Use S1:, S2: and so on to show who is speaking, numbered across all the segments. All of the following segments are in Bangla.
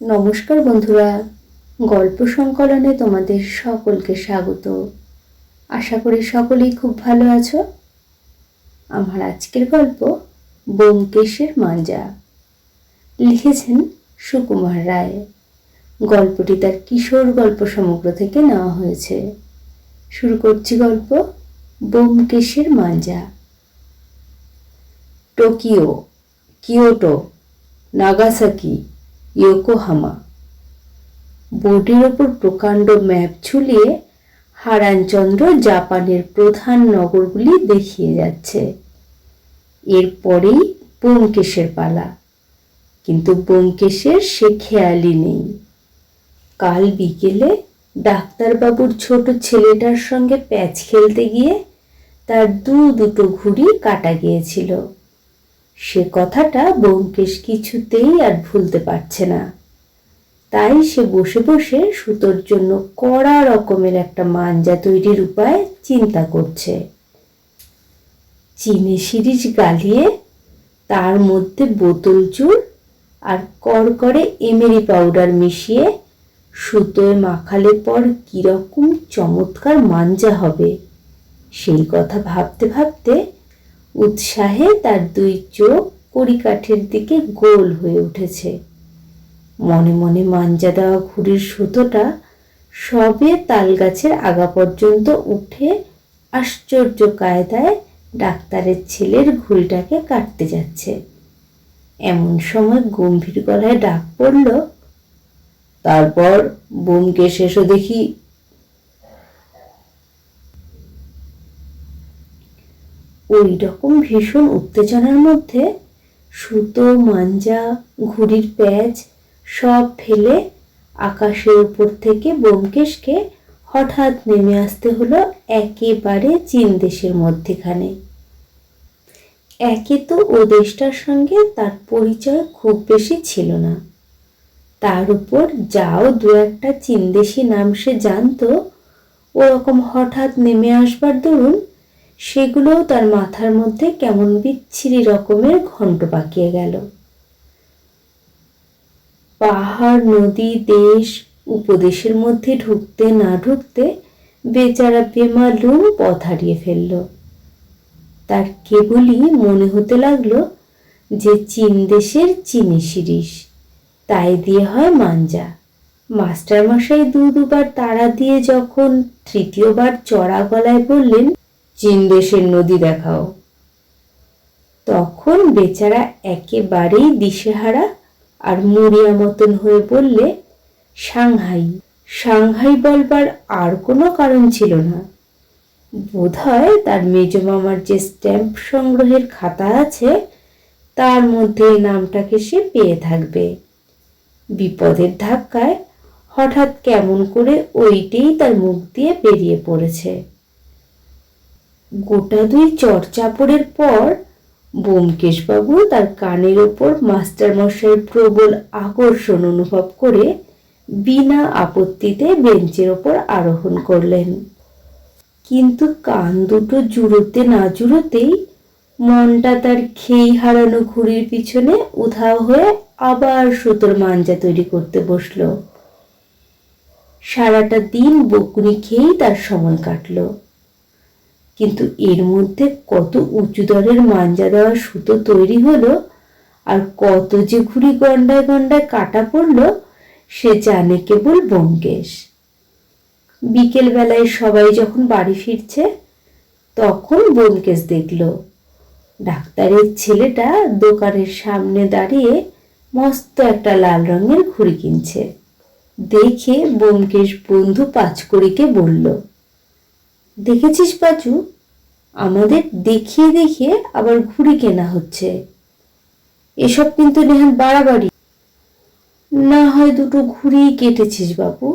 S1: নমস্কার বন্ধুরা, গল্প সংকলনে তোমাদের সকলকে স্বাগত। আশা করি সকলেই খুব ভালো আছো। আমার আজকের গল্প ব্যোমকেশের মাঞ্জা। লিখেছেন সুকুমার রায়। গল্পটি তার কিশোর গল্প সমগ্র থেকে নেওয়া হয়েছে। শুরু করছি গল্প ব্যোমকেশের মাঞ্জা। Tokyo, Kyoto, Nagasaki Yokohama. বোর্ডের ওপর প্রকাণ্ড ম্যাপ ঝুলিয়ে হারানচন্দ্র জাপানের প্রধান নগরগুলি দেখিয়ে যাচ্ছে। এরপরেই ব্যোমকেশের পালা। কিন্তু ব্যোমকেশের সে খেয়ালই নেই। কাল বিকেলে ডাক্তারবাবুর ছোট ছেলেটার সঙ্গে প্যাচ খেলতে গিয়ে তার দু দুটো ঘুড়ি কাটা গিয়েছিল। সে কথাটা ব্যোমকেশ কিছুতেই আর ভুলতে পারছে না। তাই সে বসে বসে সুতোর জন্য কড়া রকমের একটা মাঞ্জা তৈরির উপায় চিন্তা করছে। চিনি সিরিজ গালিয়ে তার মধ্যে বোতল চুর আর করকরে এমেরি পাউডার মিশিয়ে সুতোয় মাখালে পর কীরকম চমৎকার মাঞ্জা হবে। সেই কথা ভাবতে ভাবতে উৎসাহে তার দুই চোখ কড়িকাঠের দিকে গোল হয়ে উঠেছে। মনে মনে মাঞ্জা দেওয়া ঘুড়ির সুতোটা সবে তাল গাছের আগা পর্যন্ত উঠে আশ্চর্য কায়দায় ডাক্তারের ছেলের ঘুড়িটাকে কাটতে যাচ্ছে। এমন সময় গম্ভীর গলায় ডাক পড়ল, তারপর বোমকে শেষও দেখি ওই রকম ভীষণ উত্তেজনার মধ্যে সুতো, মাঞ্জা, ঘুড়ির প্যাচ সব ফেলে আকাশের উপর থেকে ব্যোমকেশকে হঠাৎ নেমে আসতে হলো একেবারে চীন দেশের মধ্যেখানে। একে তো ও দেশটার সঙ্গে তার পরিচয় খুব বেশি ছিল না। তার উপর যাও দু একটা চীনদেশি নাম সে জানতো, ওরকম হঠাৎ নেমে আসবার দরুন সেগুলোও তার মাথার মধ্যে কেমন বিচ্ছিরি রকমের ঘন্ট পাকিয়ে গেল। পাহাড়, নদী, দেশ উপদেশের মধ্যে ঢুকতে না ঢুকতে বেচারা বেমালুম পথ হারিয়ে ফেলল। তার কেবলই মনে হতে লাগল যে চীন দেশের চিনি শিরিষ, তাই দিয়ে হয় মাঞ্জা। মাস্টারমশাই দু দুবার তাড়া দিয়ে যখন তৃতীয়বার চড়া গলায় বললেন চীন দেশের নদী দেখাও। তখন বেচারা একেবারেই দিশেহারা আর মরিয়া মতন হয়ে বললে, সাংহাই সাংহাই বলবার আর কোনো কারণ ছিল না। বোধহয় তার মেজ মামার যে স্ট্যাম্প সংগ্রহের খাতা আছে, তার মধ্যে নামটাকে সে পেয়ে থাকবে। বিপদের ধাক্কায় হঠাৎ কেমন করে ওইটেই তার মুখ দিয়ে বেরিয়ে পড়েছে। গোটা দুই চড়চাপড়ের পর ব্যোমকেশবাবু তার কানের ওপর মাস্টারমশাইয়ের প্রবল আকর্ষণ অনুভব করে বিনা আপত্তিতে বেঞ্চের ওপর আরোহণ করলেন। কিন্তু কান দুটো জুড়োতে না জুড়োতেই মনটা তার খেই হারানো ঘুড়ির পিছনে উধাও হয়ে আবার সুতোর মাঞ্জা তৈরি করতে বসল। সারাটা দিন বকুনি খেয়েই তার সময় কাটলো। কিন্তু এর মধ্যে কত উঁচু দরের মাঞ্জা দেওয়া সুতো তৈরি হলো আর কত যে ঘুড়ি গন্ডায় গন্ডায় কাটা পড়ল, সে জানে কেবল ব্যোমকেশ। বিকেল বেলায় সবাই যখন বাড়ি ফিরছে, তখন ব্যোমকেশ দেখল, ডাক্তারের ছেলেটা দোকানের সামনে দাঁড়িয়ে মস্ত একটা লাল রঙের ঘুড়ি কিনছে। দেখে ব্যোমকেশ বন্ধু পাঁচকড়িকে বলল দেখেছিস পাচু? আমাদের দেখিয়ে দেখিয়ে আবার ঘুড়ি কেনা হচ্ছে। এসব কিন্তু নেহান বাড়াবাড়ি। না হয় দুটো ঘুড়ি কেটেছিস বাবু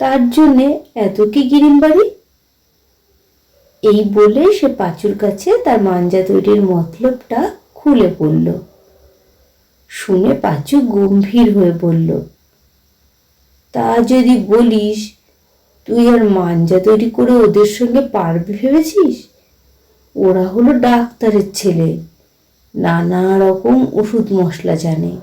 S1: তার জন্যে এত কি গিরিম বাড়ি? এই বলে সে পাঁচুর কাছে তার মাঞ্জা তৈরির মতলবটা খুলে পড়ল। শুনে পাঁচু গম্ভীর হয়ে বলল, তা যদি বলিস তুই আর মাঞ্জা তৈরি করে ওদের সঙ্গে পারবি ভেবেছিস? ওরা হলো ডাক্তারের ছেলে। নানা রকম ওষুধ মশলা জানে।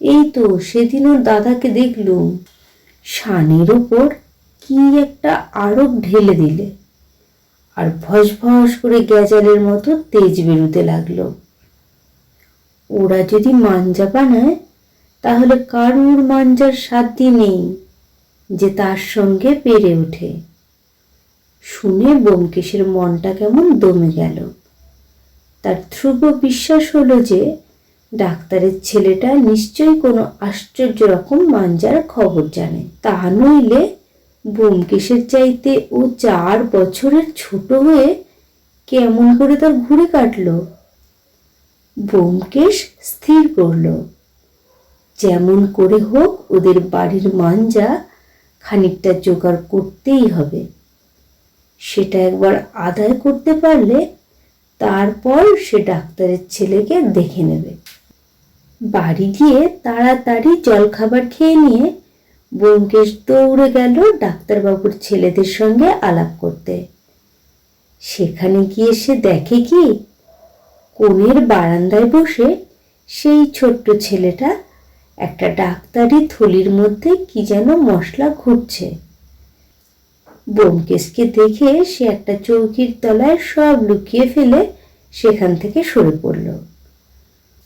S1: এই তো সেদিন ওর দাদাকে দেখলুম। শানের ওপর কি একটা আরব ঢেলে দিলে। আর ভস ভস করে গ্যাজালের মতো তেজ বেরোতে লাগল। ওরা যদি মাঞ্জা বানায়, তাহলে কারুর মাঞ্জার সাধ্যই নেই? যে তার সঙ্গে পেরে ওঠে। শুনে ব্যোমকেশের মনটা কেমন দমে গেল। তার ধ্রুব বিশ্বাস হলো যে, ডাক্তারের ছেলেটা নিশ্চয়ই কোনো আশ্চর্য রকম মাঞ্জার খবর জানে। তা নইলে ব্যোমকেশের চাইতে ও চার বছরের ছোট হয়ে কেমন করে তার ঘুরে কাটলো? ব্যোমকেশ স্থির করল, যেমন করে হোক ওদের বাড়ির মাঞ্জা খানিকটা জোগাড় করতেই হবে। সেটা একবার আদায় করতে পারলে তারপর সে ডাক্তারের ছেলেকে দেখে নেবে। বাড়ি গিয়ে তাড়াতাড়ি জলখাবার খেয়ে নিয়ে ব্যোমকেশ দৌড়ে গেল ডাক্তারবাবুর ছেলেদের সঙ্গে আলাপ করতে। সেখানে গিয়ে সে দেখে কি, কোণের বারান্দায় বসে সেই ছোট্ট ছেলেটা একটা ডাক্তারি থলির মধ্যে কি যেন মশলা ঘুরছে। ব্যোমকেশকে দেখে সে একটা চৌকির তলায় সব লুকিয়ে ফেলে সেখান থেকে সরে পড়ল।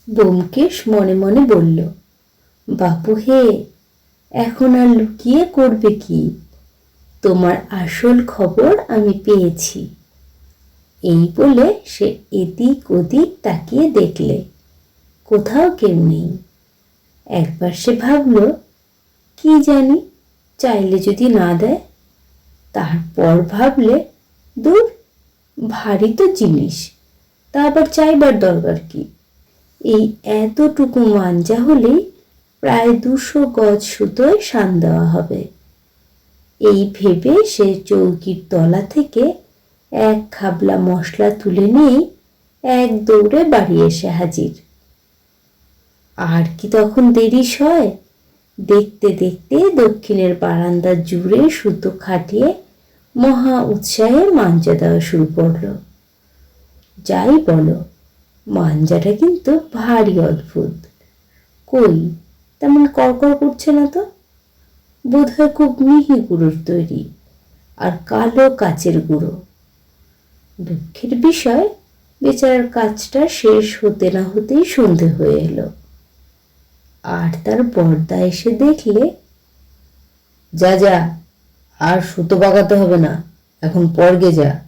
S1: ব্যোমকেশ মনে মনে বলল, বাপু হে, এখন আর লুকিয়ে করবে কি? তোমার আসল খবর আমি পেয়েছি। এই বলে সে এদিক ওদিক তাকিয়ে দেখলে, কোথাও কেউ নেই। একবার সে ভাবল, কি জানি, চাইলে যদি না দেয়? তারপর ভাবলে, দূর, ভারী তো জিনিস, তা আবার চাইবার দরকার কি? এই এতটুকু মাঞ্জা হলেই প্রায় দুশো গজ সুতোয় শান দেওয়া হবে। এই ভেবে সে চৌকির তলা থেকে এক খাবলা মশলা তুলে নিয়ে এক দৌড়ে বাড়ি এসে হাজির। আর কি তখন দেরি হয় দেখতে দেখতে দক্ষিণের বারান্দা জুড়ে সুতো খাটিয়ে মহা উৎসাহে মাঞ্জা দেওয়া শুরু করল যাই বলো, মাঞ্জাটা কিন্তু ভারী অদ্ভুত। কই, তেমন কড়কড় করছে না তো? বোধহয় খুব মিহি গুঁড়োর তৈরি আর কালো কাচের গুঁড়ো। দুঃখের বিষয়, বেচারার কাজটা শেষ হতে না হতেই সন্ধে হয়ে এলো। আর তার বর্দা এসে দেখলে, যা যা, আর সুতো পাকাতে হবে না, এখন পর্গে যা।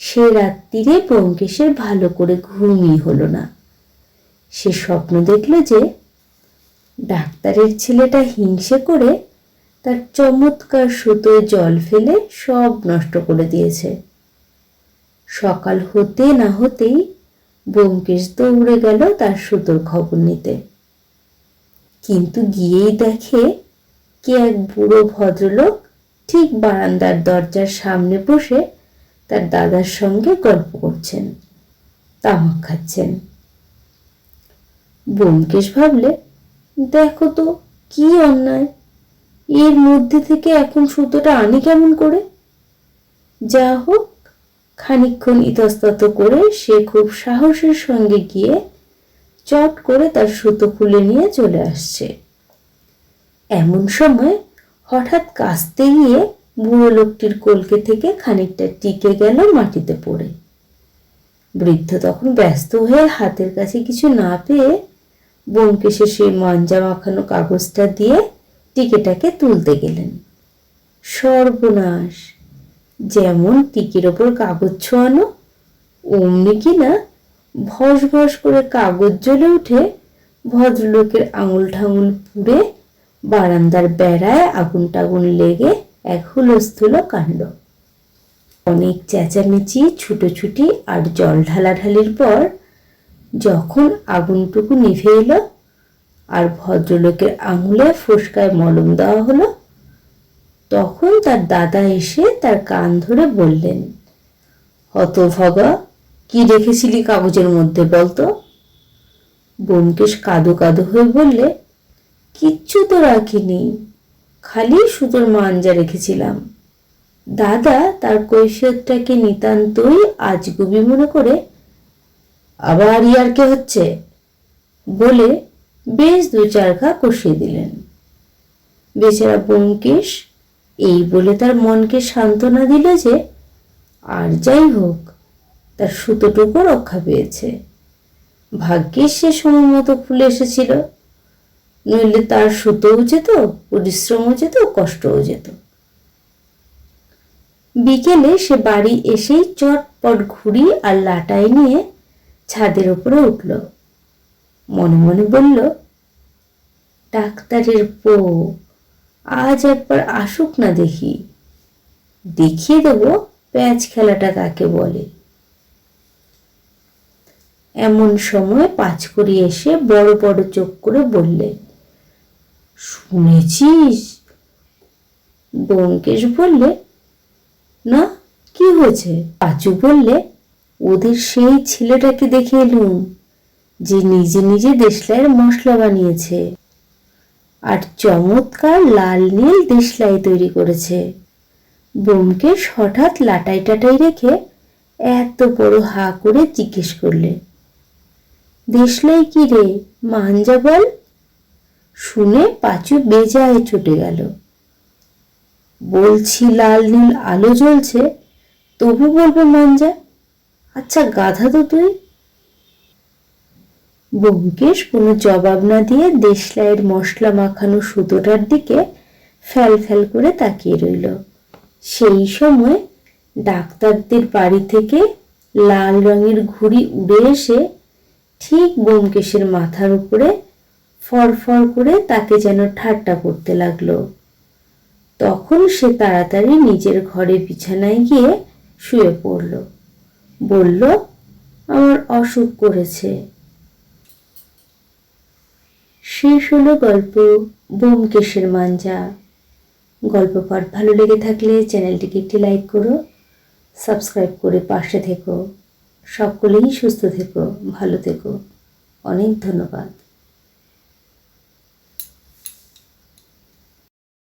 S1: সে রাত্রিরে ব্যোমকেশের ভালো করে ঘুমই হলো না। সে স্বপ্ন দেখল যে, ডাক্তারের ছেলেটা হিংসে করে তার চমৎকার সুতোয় জল ফেলে সব নষ্ট করে দিয়েছে। সকাল হতে না হতেই ব্যোমকেশ দৌড়ে গেল তার সুতোর খবর নিতে। কিন্তু গিয়েই দেখে কে এক বুড়ো ভদ্রলোক ঠিক বারান্দার দরজার সামনে বসে তার দাদার সঙ্গে গল্প করছেন, তামাক খাচ্ছেন। ব্যোমকেশ ভাবলে, দেখো তো কি অন্যায়, এর মধ্যে থেকে এখন সুতোটা আনি কেমন করে? যা হোক খানিক্ষণ ইতস্তত করে সে খুব সাহসের সঙ্গে গিয়ে চট করে তার সুতো খুলে নিয়ে চলে আসছে। এমন সময় হঠাৎ কাস্তে গিয়ে বুড়ো লোকটির কলকে থেকে খানিকটা টিকে গেল মাটিতে পড়ে। বৃদ্ধ তখন ব্যস্ত হয়ে হাতের কাছে কিছু না পেয়ে বোমকেশে সেই মঞ্জা মাখানো কাগজটা দিয়ে টিকেটাকে তুলতে গেলেন। সর্বনাশ, যেমন টিকির ওপর কাগজ ছোঁয়ানো, অমনি কিনা ভস ভস করে কাগজ জ্বলে উঠে ভদ্রলোকের আঙুল ঠাঙুল পুড়ে বারান্দার বেড়ায় আগুন টাগুন লেগে এক হুলস্থুল কাণ্ড। অনেক চেঁচামেচি, ছুটোছুটি আর জল ঢালাঢালির পর যখন আগুনটুকু নিভে এলো আর ভদ্রলোকের আঙুলে ফুসকায় মলম দেওয়া হলো, তখন তার দাদা এসে তার কান ধরে বললেন, হতভগা কি রেখেছিলি কাগজের মধ্যে বলতো? বোমকেশ কাদো কাদো হয়ে বললে, কিচ্ছু তো রাখিনি, খালি সুতোর মাঞ্জা রেখেছিলাম। দাদা তার কৈফিয়তটাকে নিতান্তই আজগুবি মনে করে, আবার ইয়ারকে হচ্ছে? বলে বেশ দু চার ঘা কষিয়ে দিলেন। বেচারা ব্যোমকেশ এই বলে তার মনকে সান্ত্বনা দিল যে, আর যাই হোক তার সুতোটুকু রক্ষা পেয়েছে। ভাগ্যের সে সময় মতো খুলে এসেছিল। নইলে তার সুতোও যেত, পরিশ্রমও যেত, কষ্টও যেত। বিকেলে সে বাড়ি এসেই চটপট ঘুড়ি আর লাটাই নিয়ে ছাদের উপরে উঠল। মনে মনে বলল, ডাক্তারের পো আজ একবার আসুক না দেখি। দেখিয়ে দেব, প্যাঁচ খেলাটা কাকে বলে? এমন সময় পাঁচ করি এসে বড় বড় চোখ করে বললে, শুনেছিস? ব্যোমকেশ বললে, না, কি হয়েছে? পাঁচু বললে, ওদের সেই ছেলেটাকে দেখে এলুম, যে নিজে নিজে দেশলাইয়ের মশলা বানিয়েছে আর চমৎকার লাল নীল দেশলাই তৈরি করেছে। বোমকেশ হঠাৎ লাটাই টাটাই রেখে এত বড় হা করে জিজ্ঞেস করলে দেশলাই কি রে? মাঞ্জা বল। শুনে পাঁচু বেজায় ছুটে গেল। বলছি লাল নীল আলো জ্বলছে, তবু বলবে মাঞ্জা আচ্ছা গাধা তো তুই? ব্যোমকেশ কোনো জবাব না দিয়ে দেশলাইয়ের মশলা মাখানো সুতোটার দিকে ফ্যাল ফ্যাল করে তাকিয়ে রইল। সেই সময় ডাক্তারদের বাড়ি থেকে লাল রঙের ঘুড়ি উড়ে এসে ঠিক ব্যোমকেশের মাথার উপরে ফরফর করে তাকে যেন ঠাট্টা করতে লাগল। তখন সে তাড়াতাড়ি নিজের ঘরে বিছানায় গিয়ে শুয়ে পড়ল। বলল, আমার অসুখ করেছে। শেষ হলো গল্প বোমকেশের মাঞ্জা। গল্প পাঠ ভালো লেগে থাকলে চ্যানেলটিকে একটি লাইক করো, সাবস্ক্রাইব করে পাশে থেকো। সকলেই সুস্থ থেকো ভালো থেকো। অনেক ধন্যবাদ।